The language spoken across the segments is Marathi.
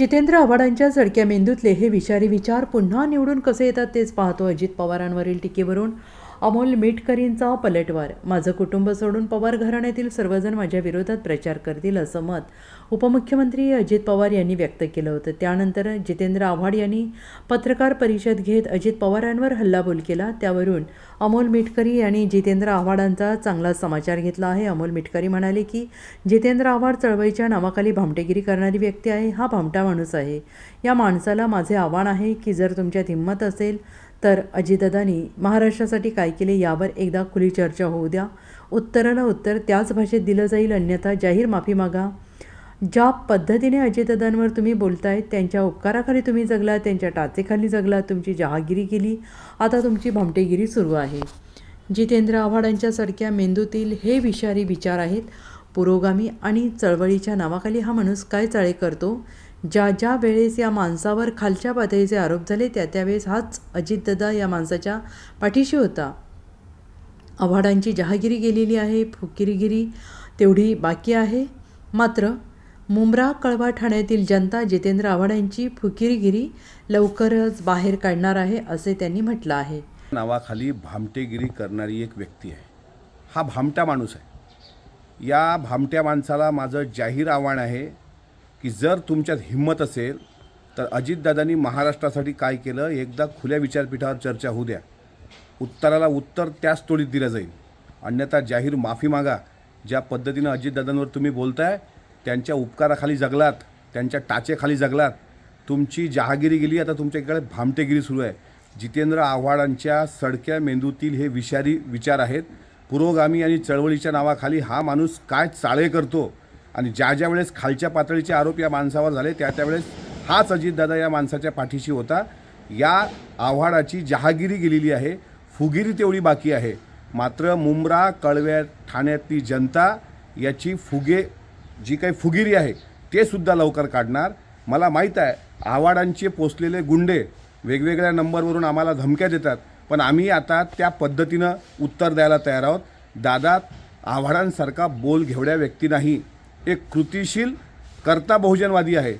जितेंद्र आव्हाडांच्या सडक्या मेंदूतले हे विषारी विचार पुन्हा निवडून कसे येतात तेच पाहतो अजित पवारांवरील टीकेवरून. अमोल मिटकरींचा पलटवार. माझं कुटुंब सोडून पवार घराण्यातील सर्वजण माझ्या विरोधात प्रचार करतील असं मत उपमुख्यमंत्री अजित पवार यांनी व्यक्त केलं होतं. त्यानंतर जितेंद्र आव्हाड यांनी पत्रकार परिषद घेत अजित पवारांवर हल्लाबोल केला. त्यावरून अमोल मिटकरी यांनी जितेंद्र आव्हाडांचा चांगला समाचार घेतला आहे. अमोल मिटकरी म्हणाले की जितेंद्र आव्हाड चळवळीच्या नावाखाली भामटेगिरी करणारी व्यक्ती आहे. हा भामटा माणूस आहे. या माणसाला माझे आव्हान आहे की जर तुमच्यात हिंमत असेल तर अजितदादांनी महाराष्ट्रासाठी काय केले यावर एकदा खुली चर्चा होऊ द्या. उत्तराला उत्तर त्याच भाषेत दिलं जाईल अन्यथा जाहीर माफी मागा. ज्या पद्धतीने अजितदादांवर तुम्ही बोलताय त्यांच्या उपकाराखाली तुम्ही जगला त्यांच्या टाचेखाली जगला तुमची जहागिरी केली आता तुमची भामटेगिरी सुरू आहे. जितेंद्र आव्हाडांच्यासारख्या मेंदूतील हे विषारी विचार आहेत. पुरोगामी आणि चळवळीच्या नावाखाली हा माणूस काय चाळे करतो? ज्या ज्या वेळेस या माणसावर खालच्या पातळीचे आरोप झाले त्या त्यावेळेस हाच अजितदादा या माणसाच्या पाठीशी होता. आव्हाडांची जहागिरी गेलेली आहे फुकिरीगिरी तेवढी बाकी आहे. मात्र मुंब्रा कळवा ठाण्यातील जनता जितेंद्र आव्हाडांची फुकिरीगिरी लवकरच बाहेर काढणार आहे असे त्यांनी म्हटलं आहे. नावाखाली भामटेगिरी करणारी एक व्यक्ती आहे. हा भामटा माणूस आहे. या भामट्या माणसाला माझं जाहीर आव्हान आहे की जर तुमच्यात हिंमत असेल तर अजितदादांनी महाराष्ट्रासाठी काय केलं? एकदा खुल्या विचारपीठावर चर्चा होऊ द्या. उत्तराला उत्तर त्याच तोडीत दिलं जाईल. अन्यथा जाहीर माफी मागा. ज्या पद्धतीनं अजितदादांवर तुम्ही बोलताय त्यांच्या उपकाराखाली जगलात त्यांच्या टाचेखाली जगलात. तुमची जहागिरी गेली आता तुमच्याकडे भामटेगिरी सुरू आहे. जितेंद्र आव्हाडांच्या सडक्या मेंदूतील हे विषारी विचार आहेत. पुरोगामी आणि चळवळीच्या नावाखाली हा माणूस काय चाळे करतो? आणि ज्या ज्या वेळेस खालच्या पातळीचे आरोप या माणसावर झाले त्या त्यावेळेस हाच अजितदादा या माणसाच्या पाठीशी होता. या आव्हाडाची जहागिरी गेलेली आहे. फुगिरी तेवढी बाकी आहे. मात्र मुंब्रा कळव्या ठाण्यातली जनता याची फुगे जी काही फुगिरी आहे ते सुद्धा लवकर काढणार. मला माहीत आहे आव्हाडांचे पोचलेले गुंडे वेगवेगळ्या नंबरवरून आम्हाला धमक्या देतात पण आम्ही आता त्या पद्धतीनं उत्तर द्यायला तयार आहोत. दादा आव्हाडांसारखा बोल घेवड्या व्यक्ती नाही. एक कृतिशील कर्ता बहुजनवादी आहे.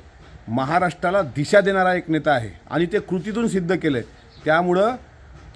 महाराष्ट्राला दिशा देणारा एक नेता आहे. आणि ते कृतीतून सिद्ध केलं आहे त्यामुळं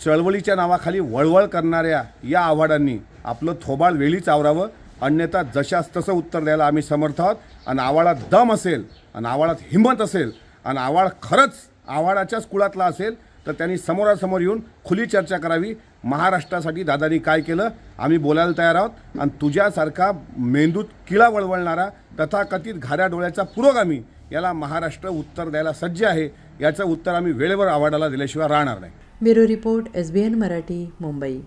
चळवळीच्या नावाखाली वळवळ करणाऱ्या या आव्हाडांनी आपलं थोबाळ वेळीच आवरावं. अन्यथा जशास तसं उत्तर द्यायला आम्ही समर्थ आहोत. आणि आवाळात दम असेल आणि आवाळात हिंमत असेल आणि आवाळ खरंच आव्हाडाच्याच कुळातला असेल तर त्यांनी समोरासमोर येऊन खुली चर्चा करावी. महाराष्ट्रासाठी दादानी काय केलं? आम्ही बोलायला तयार आहोत. आणि तुझ्यासारखा मेंदूत किळा वळवळणारा तथाकथित घाऱ्या डोळ्याचा पुरोगामी याला महाराष्ट्र उत्तर द्यायला सज्ज आहे. याचं उत्तर आम्ही वेळेवर आव्हाडाला दिल्याशिवाय राहणार नाही. Bureau report S B N Marathi Mumbai.